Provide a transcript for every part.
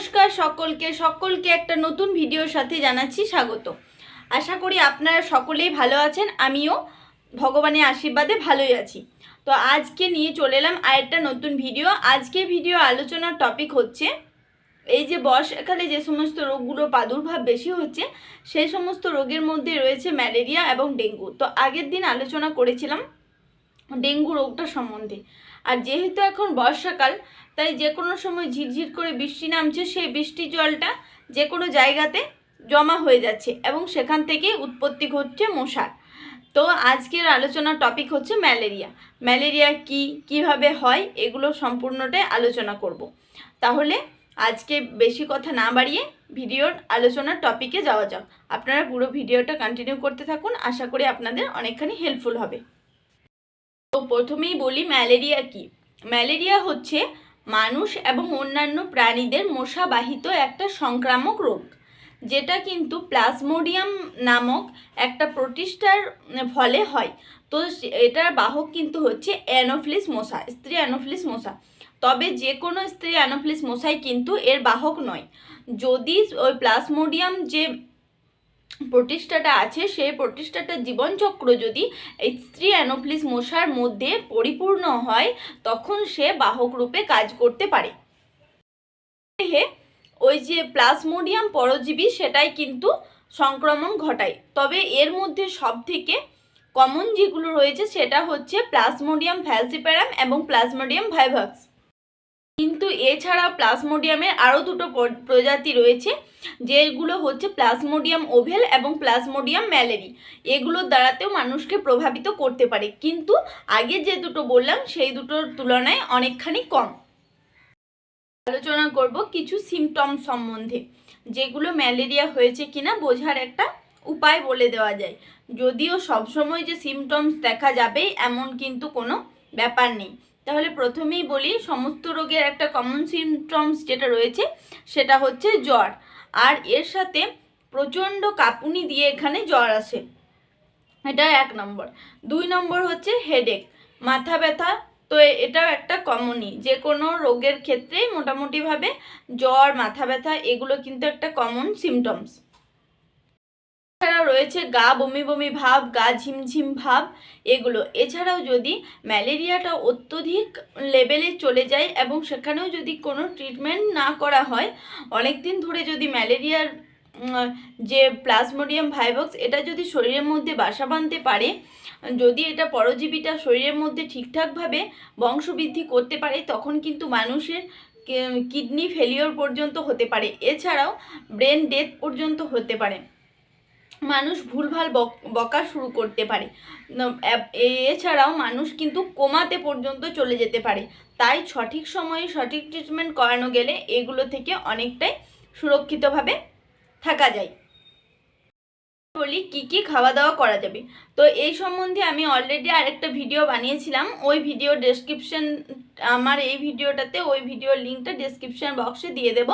নমস্কার সকলকে সকলকে একটা নতুন ভিডিওর সাথে জানাচ্ছি স্বাগত। আশা করি আপনারা সকলেই ভালো আছেন, আমিও ভগবানের আশীর্বাদে ভালোই আছি। তো আজকে নিয়ে চলে এলাম আরেকটা নতুন ভিডিও। আজকের ভিডিও আলোচনার টপিক হচ্ছে, এই যে বর্ষাকালে যে সমস্ত রোগগুলো প্রাদুর্ভাব বেশি হচ্ছে, সেই সমস্ত রোগের মধ্যে রয়েছে ম্যালেরিয়া এবং ডেঙ্গু। তো আগের দিন আলোচনা করেছিলাম ডেঙ্গু রোগটা সম্বন্ধে। আর যেহেতু এখন বর্ষাকাল, তাই যে কোনো সময় ঝিরঝির করে বৃষ্টি নামছে, সেই বৃষ্টির জলটা যে কোনো জায়গাতে জমা হয়ে যাচ্ছে এবং সেখান থেকে উৎপত্তি ঘটছে মশার। তো আজকের আলোচনার টপিক হচ্ছে ম্যালেরিয়া। ম্যালেরিয়া কি, কীভাবে হয়, এগুলো সম্পূর্ণটাই আলোচনা করব। তাহলে আজকে বেশি কথা না বাড়িয়ে ভিডিওর আলোচনার টপিকে যাওয়া যাক। আপনারা পুরো ভিডিওটা কন্টিনিউ করতে থাকুন, আশা করি আপনাদের অনেকখানি হেল্পফুল হবে। প্রথমেই বলি ম্যালেরিয়া কি? ম্যালেরিয়া হচ্ছে মানুষ এবং অন্যান্য প্রাণীদের মশাবাহিত একটা সংক্রামক রোগ, যেটা কিন্তু প্লাজমোডিয়াম নামক একটা প্রতিষ্ঠার ফলে হয়। তো এটার বাহক কিন্তু হচ্ছে অ্যানোফিলিস মশা, স্ত্রী অ্যানোফিলিস মশা। তবে যে কোনো স্ত্রী অ্যানোফিলিস মশাই কিন্তু এর বাহক নয়। যদি ওই প্লাজমোডিয়াম যে প্রতিষ্ঠাটা আছে, সেই প্রতিষ্ঠাটার জীবনচক্র যদি এই স্ত্রী অ্যানোপ্লিস মশার মধ্যে পরিপূর্ণ হয়, তখন সে বাহক রূপে কাজ করতে পারে। ওই যে প্লাজমোডিয়াম পরজীবী, সেটাই কিন্তু সংক্রমণ ঘটায়। তবে এর মধ্যে সব থেকে কমন যেগুলো রয়েছে, সেটা হচ্ছে প্লাজমোডিয়াম ফ্যালসিপ্যারাম এবং প্লাজমোডিয়াম ভাইভাক্স। কিন্তু এছাড়াও প্লাজমোডিয়ামের আরও দুটো প্রজাতি রয়েছে, যেগুলো হচ্ছে প্লাসমোডিয়াম ওভেল এবং প্লাসমোডিয়াম ম্যালেরি। এগুলোর দ্বারাতেও মানুষকে প্রভাবিত করতে পারে। কিন্তু আগে যে দুটো বললাম, সেই দুটোর তুলনায় অনেকখানি কম। আলোচনা করব কিছু সিমটম সম্বন্ধে, যেগুলো ম্যালেরিয়া হয়েছে কিনা বোঝার একটা উপায় বলে দেওয়া যায়। যদিও সবসময় যে সিমটমস দেখা যাবে, এমন কিন্তু কোনো ব্যাপার নেই। তাহলে প্রথমেই বলি, সমস্ত রোগের একটা কমন সিমটমস যেটা রয়েছে, সেটা হচ্ছে জ্বর। আর এর সাথে প্রচণ্ড কাঁপুনি দিয়ে এখানে জ্বর আসে। এটা এক নম্বর। দুই নম্বর হচ্ছে হেডেক মাথা ব্যথা। তো এটাও একটা কমনই যে কোনো রোগের ক্ষেত্রেই মোটামুটিভাবে জ্বর, মাথা ব্যথা, এগুলো কিন্তু একটা কমন সিমটমস এছাড়াও রয়েছে গা বমি বমি ভাব, গা ঝিমঝিম ভাব এগুলো। এছাড়াও যদি ম্যালেরিয়াটা অত্যধিক লেভেলে চলে যায় এবং সেখানেও যদি কোনো ট্রিটমেন্ট না করা হয় অনেক দিন ধরে যদি ম্যালেরিয়ার যে প্লাজমোডিয়াম ভাইভক্স এটা যদি শরীরের মধ্যে বাসা বাঁধতে পারে, যদি এটা পরজীবীটা শরীরের মধ্যে ঠিকঠাকভাবে বংশবৃদ্ধি করতে পারে, তখন কিন্তু মানুষের কিডনি ফেলিওর পর্যন্ত হতে পারে। এছাড়াও ব্রেন ডেথ পর্যন্ত হতে পারে। মানুষ ভুলভাল বক- শুরু করতে পারে। এছাড়াও মানুষ কিন্তু কোমাতে পর্যন্ত চলে যেতে পারে। তাই সঠিক সময়ে সঠিক ট্রিটমেন্ট করানো গেলে এগুলো থেকে অনেকটাই সুরক্ষিতভাবে থাকা যায়। বলি, কি কি খাওয়া দাওয়া করা যাবে? তো এই সম্বন্ধে আমি অলরেডি আরেকটা ভিডিও বানিয়েছিলাম। ওই ভিডিও ডেসক্রিপশন আমার এই ভিডিওটাতে ওই ভিডিওর লিঙ্কটা ডেসক্রিপশন বক্সে দিয়ে দেব।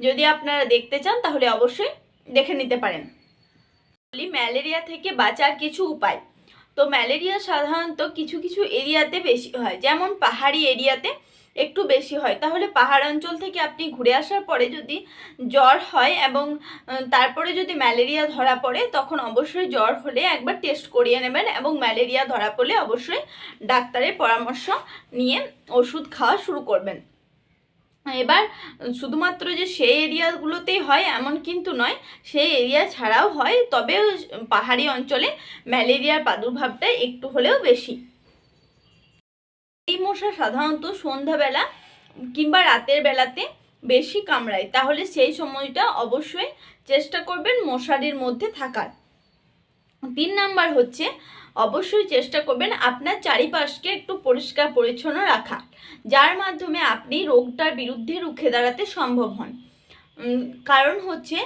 যদি আপনারা দেখতে চান, তাহলে অবশ্যই দেখে নিতে পারেন। বলি ম্যালেরিয়া থেকে বাঁচার কিছু উপায়। তো ম্যালেরিয়া সাধারণত কিছু কিছু এরিয়াতে বেশি হয়। যেমন পাহাড়ি এরিয়াতে একটু বেশি হয়। তাহলে পাহাড় অঞ্চল থেকে আপনি ঘুরে আসার পরে যদি জ্বর হয় এবং তারপরে যদি ম্যালেরিয়া ধরা পড়ে, তখন অবশ্যই জ্বর হলে একবার টেস্ট করিয়ে নেবেন এবং ম্যালেরিয়া ধরা পড়লে অবশ্যই ডাক্তারের পরামর্শ নিয়ে ওষুধ খাওয়া শুরু করবেন। এবার শুধুমাত্র যে সেই এরিয়াগুলোতেই হয় এমন কিন্তু নয়, সেই এরিয়া ছাড়াও হয়, তবে পাহাড়ি অঞ্চলে ম্যালেরিয়ার প্রাদুর্ভাবটা একটু হলেও বেশি। এই মশা সাধারণত সন্ধ্যাবেলা কিংবা রাতের বেলাতে বেশি কামড়ায়, তাহলে সেই সময়টা অবশ্যই চেষ্টা করবেন মশারির মধ্যে থাকার। তিন নাম্বার হচ্ছে অবশ্যই চেষ্টা করবেন আপনার চারিপাশকে একটু পরিষ্কার পরিচ্ছন্ন রাখা যার মাধ্যমে আপনি রোগটার বিরুদ্ধে রুখে দাঁড়াতে সম্ভব হন। কারণ হচ্ছে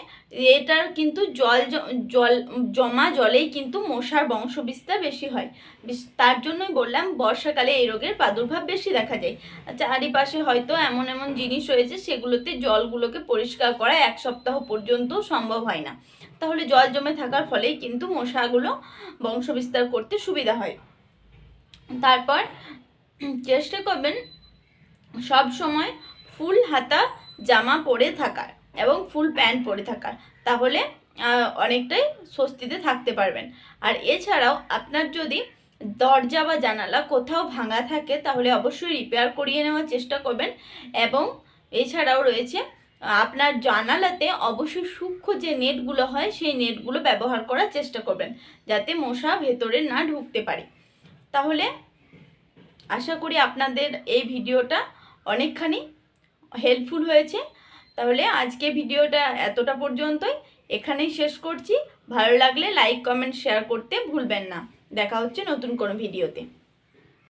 এটার কিন্তু জল জল, জমা জলেই কিন্তু মশার বংশবিস্তার বেশি হয়। তার জন্যই বললাম বর্ষাকালে এই রোগের প্রাদুর্ভাব বেশি দেখা যায়। চারিপাশে হয়তো এমন এমন জিনিস রয়েছে সেগুলোতে জলগুলোকে পরিষ্কার করা এক সপ্তাহ পর্যন্ত সম্ভব হয় না। তাহলে জল জমে থাকার ফলেই কিন্তু মশাগুলো বংশবিস্তার করতে সুবিধা হয়। তারপর চেষ্টা করবেন সব সময় ফুল হাতা জামা পরে থাকার। এবং ফুল প্যান্ট পরে থাকার, তাহলে অনেকটাই স্বস্তিতে থাকতে পারবেন। আর এছাড়াও আপনার যদি দরজা বা জানালা কোথাও ভাঙা থাকে, তাহলে অবশ্যই রিপেয়ার করিয়ে নেওয়ার চেষ্টা করবেন। এবং এছাড়াও রয়েছে, আপনার জানালাতে অবশ্যই সূক্ষ্ম যে নেটগুলো হয়, সেই নেটগুলো ব্যবহার করার চেষ্টা করবেন, যাতে মশা ভেতরে না ঢুকতে পারে। তাহলে, আশা করি আপনাদের এই ভিডিওটা অনেকখানি হেল্পফুল হয়েছে। তাহলে আজকে ভিডিওটা এতটা পর্যন্তই। এখানেই শেষ করছি। ভালো লাগলে লাইক কমেন্ট শেয়ার করতে ভুলবেন না। দেখা হচ্ছে নতুন কোনো ভিডিওতে।